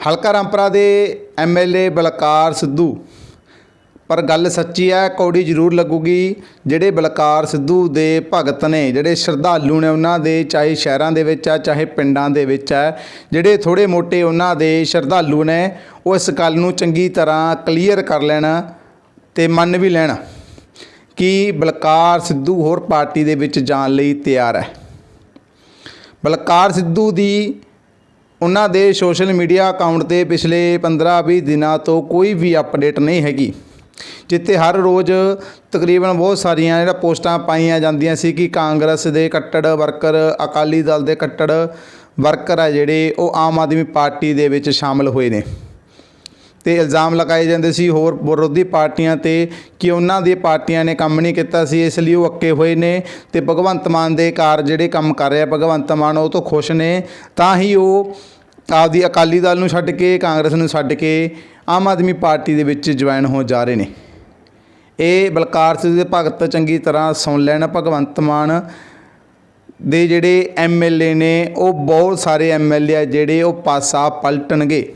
ਹਲਕਾ ਰਾਮਪੁਰਾ ਦੇ ਐਮਐਲਏ ਬਲਕਾਰ ਸਿੱਧੂ। ਪਰ ਗੱਲ ਸੱਚੀ ਹੈ, ਕੌੜੀ ਜ਼ਰੂਰ ਲੱਗੂਗੀ, ਜਿਹੜੇ ਬਲਕਾਰ ਸਿੱਧੂ ਦੇ ਭਗਤ ਨੇ, ਜਿਹੜੇ ਸ਼ਰਧਾਲੂ ਨੇ ਉਹਨਾਂ ਦੇ, ਚਾਹੇ ਸ਼ਹਿਰਾਂ ਦੇ ਵਿੱਚ ਆ ਚਾਹੇ ਪਿੰਡਾਂ ਦੇ ਵਿੱਚ ਆ ਜਿਹੜੇ ਥੋੜੇ ਮੋਟੇ ਉਹਨਾਂ ਦੇ ਸ਼ਰਧਾਲੂ ਨੇ, ਉਹ ਇਸ ਗੱਲ ਨੂੰ ਚੰਗੀ ਤਰ੍ਹਾਂ ਕਲੀਅਰ ਕਰ ਲੈਣ ਤੇ ਮੰਨ ਵੀ ਲੈਣ ਕਿ ਬਲਕਾਰ ਸਿੱਧੂ ਹੋਰ ਪਾਰਟੀ ਦੇ ਵਿੱਚ ਜਾਣ ਲਈ ਤਿਆਰ ਹੈ। ਬਲਕਾਰ ਸਿੱਧੂ ਦੀ ਉਹਨਾਂ ਦੇ ਸੋਸ਼ਲ ਮੀਡੀਆ ਅਕਾਊਂਟ ਤੇ ਪਿਛਲੇ 15-20 ਦਿਨਾਂ ਤੋਂ ਕੋਈ ਵੀ ਅਪਡੇਟ ਨਹੀਂ ਹੈਗੀ, ਜਿੱਥੇ ਹਰ ਰੋਜ਼ ਤਕਰੀਬਨ ਬਹੁਤ ਸਾਰੀਆਂ ਜਿਹੜਾ ਪੋਸਟਾਂ ਪਾਈਆਂ ਜਾਂਦੀਆਂ ਸੀ ਕਿ ਕਾਂਗਰਸ ਦੇ ਕੱਟੜ ਵਰਕਰ, ਅਕਾਲੀ ਦਲ ਦੇ ਕੱਟੜ ਵਰਕਰ ਆ ਜਿਹੜੇ ਉਹ ਆਮ ਆਦਮੀ ਪਾਰਟੀ ਦੇ ਵਿੱਚ ਸ਼ਾਮਲ ਹੋਏ ਨੇ। ਤੇ ਇਲਜ਼ਾਮ ਲਗਾਏ ਜਾਂਦੇ ਸੀ ਹੋਰ ਵਿਰੋਧੀ ਪਾਰਟੀਆਂ ਤੇ ਕਿ ਉਹਨਾਂ ਦੀ ਪਾਰਟੀਆਂ ਨੇ ਕੰਮ ਨਹੀਂ ਕੀਤਾ ਸੀ, ਇਸ ਲਈ ਉਹ ਅੱਕੇ ਹੋਏ ਨੇ ਤੇ ਭਗਵੰਤ ਮਾਨ ਦੇ ਕਾਰ ਜਿਹੜੇ ਕੰਮ ਕਰ ਰਿਹਾ ਭਗਵੰਤ ਮਾਨ, ਉਹ ਤੋਂ ਖੁਸ਼ ਨੇ। ਤਾਂ ਹੀ ਉਹ ਆਪਦੀ ਅਕਾਲੀ ਦਲ ਨੂੰ ਛੱਡ ਕੇ, ਕਾਂਗਰਸ ਨੂੰ ਛੱਡ ਕੇ ਆਮ ਆਦਮੀ ਪਾਰਟੀ ਦੇ ਵਿੱਚ ਜੁਆਇਨ ਹੋ ਜਾ ਰਹੇ ਨੇ। ਇਹ ਬਲਕਾਰ ਸਿੰਘ ਦੇ ਭਗਤ ਚੰਗੀ ਤਰ੍ਹਾਂ ਸੁਣ ਲੈਣ। ਭਗਵੰਤ ਮਾਨ ਦੇ ਜਿਹੜੇ ਐਮਐਲਏ ਨੇ, ਉਹ ਬਹੁਤ ਸਾਰੇ ਐਮਐਲਏ ਆ ਜਿਹੜੇ ਉਹ ਪਾਸਾ ਪਲਟਣਗੇ।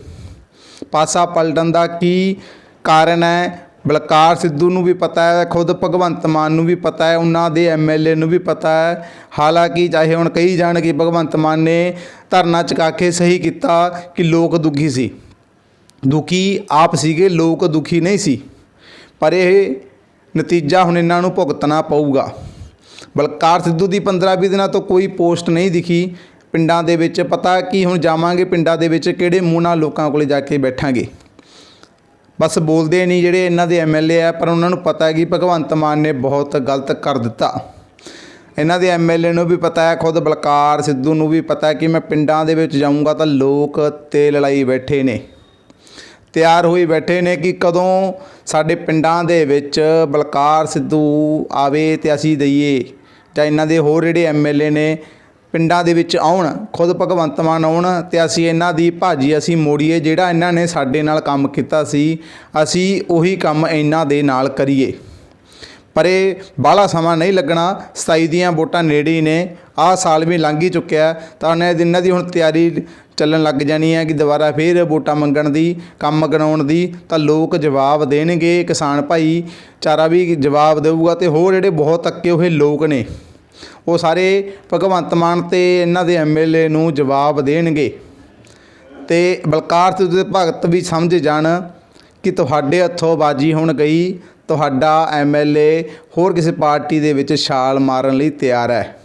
ਪਾਸਾ ਪਲਟਣ ਦਾ ਕੀ ਕਾਰਨ ਹੈ? ਬਲਕਾਰ ਸਿੱਧੂ ਨੂੰ ਵੀ ਪਤਾ ਹੈ, ਖੁਦ ਭਗਵੰਤ ਮਾਨ ਨੂੰ ਵੀ ਪਤਾ ਹੈ, ਉਹਨਾਂ ਦੇ ਐਮਐਲਏ ਨੂੰ ਵੀ ਪਤਾ ਹੈ। ਹਾਲਾਂਕਿ ਚਾਹੇ ਹੁਣ ਕਹੀ ਜਾਣ ਕਿ ਭਗਵੰਤ ਮਾਨ ਨੇ ਧਰਨਾ ਚੁਕਾ ਕੇ ਸਹੀ ਕੀਤਾ ਕਿ ਲੋਕ ਦੁਖੀ ਸੀ। ਦੁਖੀ ਆਪ ਸੀਗੇ, ਲੋਕ ਦੁਖੀ ਨਹੀਂ ਸੀ। ਪਰ ਇਹ ਨਤੀਜਾ ਹੁਣ ਇਹਨਾਂ ਨੂੰ ਭੁਗਤਣਾ ਪਊਗਾ। ਬਲਕਾਰ ਸਿੱਧੂ ਦੀ 15-20 ਦਿਨਾਂ ਤੋਂ ਕੋਈ ਪੋਸਟ ਨਹੀਂ ਦਿਖੀ। ਪਿੰਡਾਂ ਦੇ ਵਿੱਚ, ਪਤਾ ਕੀ ਹੁਣ ਜਾਵਾਂਗੇ ਪਿੰਡਾਂ ਦੇ ਵਿੱਚ, ਕਿਹੜੇ ਮੂੰਹ ਨਾਲ ਲੋਕਾਂ ਕੋਲੇ ਜਾ ਕੇ ਬੈਠਾਂਗੇ। ਬਸ ਬੋਲਦੇ ਨਹੀਂ ਜਿਹੜੇ ਇਹਨਾਂ ਦੇ ਐਮਐਲਏ ਆ, ਪਰ ਉਹਨਾਂ ਨੂੰ ਪਤਾ ਹੈ ਕਿ ਭਗਵੰਤ ਮਾਨ ਨੇ ਬਹੁਤ ਗਲਤ ਕਰ ਦਿੱਤਾ। ਇਹਨਾਂ ਦੇ ਐਮਐਲਏ ਨੂੰ ਵੀ ਪਤਾ ਹੈ, ਖੁਦ ਬਲਕਾਰ ਸਿੱਧੂ ਨੂੰ ਵੀ ਪਤਾ ਹੈ ਕਿ ਮੈਂ ਪਿੰਡਾਂ ਦੇ ਵਿੱਚ ਜਾਊਂਗਾ ਤਾਂ ਲੋਕ ਤੇ ਲੜਾਈ ਬੈਠੇ ਨੇ। ਤਿਆਰ ਹੋਈ ਬੈਠੇ ਨੇ ਕਿ ਕਦੋਂ ਸਾਡੇ ਪਿੰਡਾਂ ਦੇ ਵਿੱਚ ਬਲਕਾਰ ਸਿੱਧੂ ਆਵੇ ਤੇ ਅਸੀਂ ਦਈਏ, ਜਾਂ ਇਹਨਾਂ ਦੇ ਹੋਰ ਜਿਹੜੇ ਐਮਐਲਏ ਨੇ ਪਿੰਡਾਂ ਦੇ ਵਿੱਚ ਆਉਣ, ਖੁਦ ਭਗਵੰਤ ਮਾਨ ਆਉਣ ਤੇ ਅਸੀਂ ਇਹਨਾਂ ਦੀ ਭਾਜੀ, ਅਸੀਂ ਮੋੜੀਏ ਜਿਹੜਾ ਇਹਨਾਂ ਨੇ ਸਾਡੇ ਨਾਲ ਕੰਮ ਕੀਤਾ ਸੀ, ਅਸੀਂ ਉਹੀ ਕੰਮ ਇਹਨਾਂ ਦੇ ਨਾਲ ਕਰੀਏ। ਪਰ ਇਹ ਬਾਹਲਾ ਸਮਾਂ ਨਹੀਂ ਲੱਗਣਾ 27 ਦੀਆਂ ਵੋਟਾਂ ਨੇੜੇ ਹੀ ਨੇ, ਆਹ ਸਾਲ ਵੀ ਲੰਘ ਹੀ ਚੁੱਕਿਆ ਤਾਂ ਉਹਨਾਂ ਦਿਨਾਂ ਦੀ ਹੁਣ ਤਿਆਰੀ ਚੱਲਣ ਲੱਗ ਜਾਣੀ ਹੈ ਕਿ ਦੁਬਾਰਾ ਫੇਰ ਵੋਟਾਂ ਮੰਗਣ ਦੀ, ਕੰਮ ਗਣਾਉਣ ਦੀ, ਤਾਂ ਲੋਕ ਜਵਾਬ ਦੇਣਗੇ, ਕਿਸਾਨ ਭਾਈ ਚਾਰਾ ਵੀ ਜਵਾਬ ਦੇਊਗਾ ਤੇ ਹੋਰ ਜਿਹੜੇ ਬਹੁਤ ਅੱਕੇ ਹੋਏ ਲੋਕ ਨੇ। ਉਹ ਸਾਰੇ ਭਗਵੰਤ ਮਾਨ ਤੇ ਇਹਨਾਂ ਦੇ ਐਮਐਲਏ ਨੂੰ ਜਵਾਬ ਦੇਣਗੇ। ਤੇ ਬਲਕਾਰ ਸਿੱਧੂ ਭਗਤ ਵੀ ਸਮਝ ਜਾਣ ਕਿ ਤੁਹਾਡੇ ਹੱਥੋਂ ਬਾਜੀ ਹੁਣ ਗਈ, ਤੁਹਾਡਾ ਐਮਐਲਏ ਹੋਰ ਕਿਸੇ ਪਾਰਟੀ ਦੇ ਵਿੱਚ ਛਾਲ ਮਾਰਨ ਲਈ ਤਿਆਰ ਹੈ।